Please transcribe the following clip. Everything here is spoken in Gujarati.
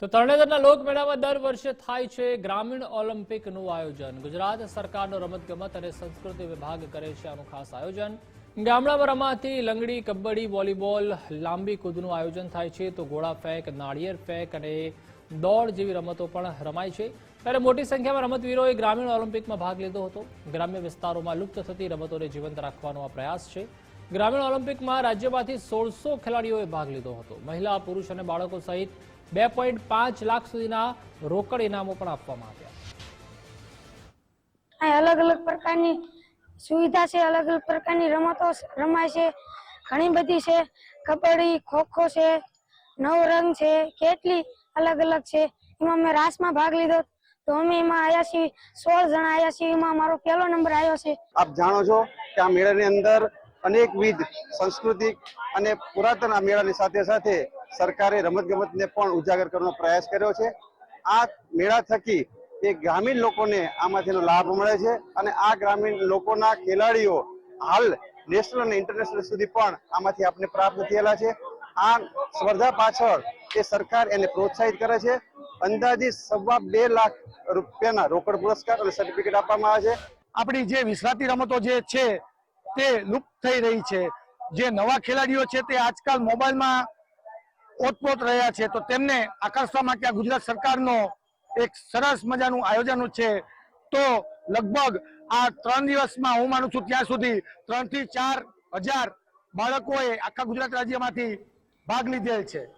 તો તરણેતરના લોકમેળામાં દર વર્ષે થાય છે ગ્રામીણ ઓલિમ્પિકનું આયોજન. ગુજરાત સરકારનો રમતગમત અને સંસ્કૃતિ વિભાગ કરે છે આનું ખાસ આયોજન. ગામડામાં રમાતી લંગડી, કબડ્ડી, વોલીબોલ લાંબી કૂદનું આયોજન થાય છે. તો ગોળા ફેંક, નાળિયેર ફેંક અને દોડ જેવી રમતો પણ રમાય છે. ત્યારે મોટી સંખ્યામાં રમતવીરોએ ગ્રામીણ ઓલિમ્પિકમાં ભાગ લીધો હતો. ગ્રામ્ય વિસ્તારોમાં લુપ્ત થતી રમતોને જીવંત રાખવાનો આ પ્રયાસ છે. ગ્રામીણ ઓલિમ્પિકમાં રાજ્યમાંથી સોળસો ખેલાડીઓએ ભાગ લીધો હતો. મહિલા પુરુષ અને બાળકો સહિત બે પોઈન્ટ પાંચ લાખ સુધીના રોકડ ઇનામો પણ આપવામાં આવ્યા. અહીં અલગ અલગ પ્રકારની સુવિધા છે અલગ અલગ પ્રકારની રમતો રમાય છે ઘણી બધી છે. કબડ્ડી ખોખો છે નવરંગ છે કેટલી અલગ અલગ છે. એમાં મેં રાસમાં ભાગ લીધો. તો અમે એમાં આવ્યા છીએ સોળ જણા આવ્યા છીએ. એમાં મારો પહેલો નંબર આવ્યો છે. આપ જાણો છો કે આ મેળાની અંદર અનેકવિધ સાંસ્કૃતિક અને પુરાતન આ મેળાની સાથે સાથે સરકારે રમતગમતને પણ ઉજાગર કરવાનો પ્રયાસ કર્યો છે. આ મેળા થકી એ ગ્રામીણ લોકોને આમાંથીનો લાભ મળે છે અને આ ગ્રામીણ લોકોના ખેલાડીઓ હાલ નેશનલ અને ઇન્ટરનેશનલ સુધી પણ આમાંથી આપણે પ્રાપ્ત થયેલા છે. આ સ્પર્ધા પાછળ એ સરકાર એને પ્રોત્સાહિત કરે છે. અંદાજિત સવા બે લાખ રૂપિયાના રોકડ પુરસ્કાર અને સર્ટિફિકેટ આપવામાં આવે છે. આપણી જે વિસરાતી રમતો જે છે તે લુપ્ત થઈ રહી છે. જે નવા ખેલાડીઓ છે તે આજકાલ મોબાઈલમાં ઓતપોત રહ્યા છે. તો તેમને આકર્ષવા માટે આ ગુજરાત સરકારનો એક સરસ મજાનું આયોજન છે. તો લગભગ આ ત્રણ દિવસમાં હું માનું છું ત્યાં સુધી ત્રણથી ચાર હજાર બાળકોએ આખા ગુજરાત રાજ્યમાંથી ભાગ લીધેલ છે.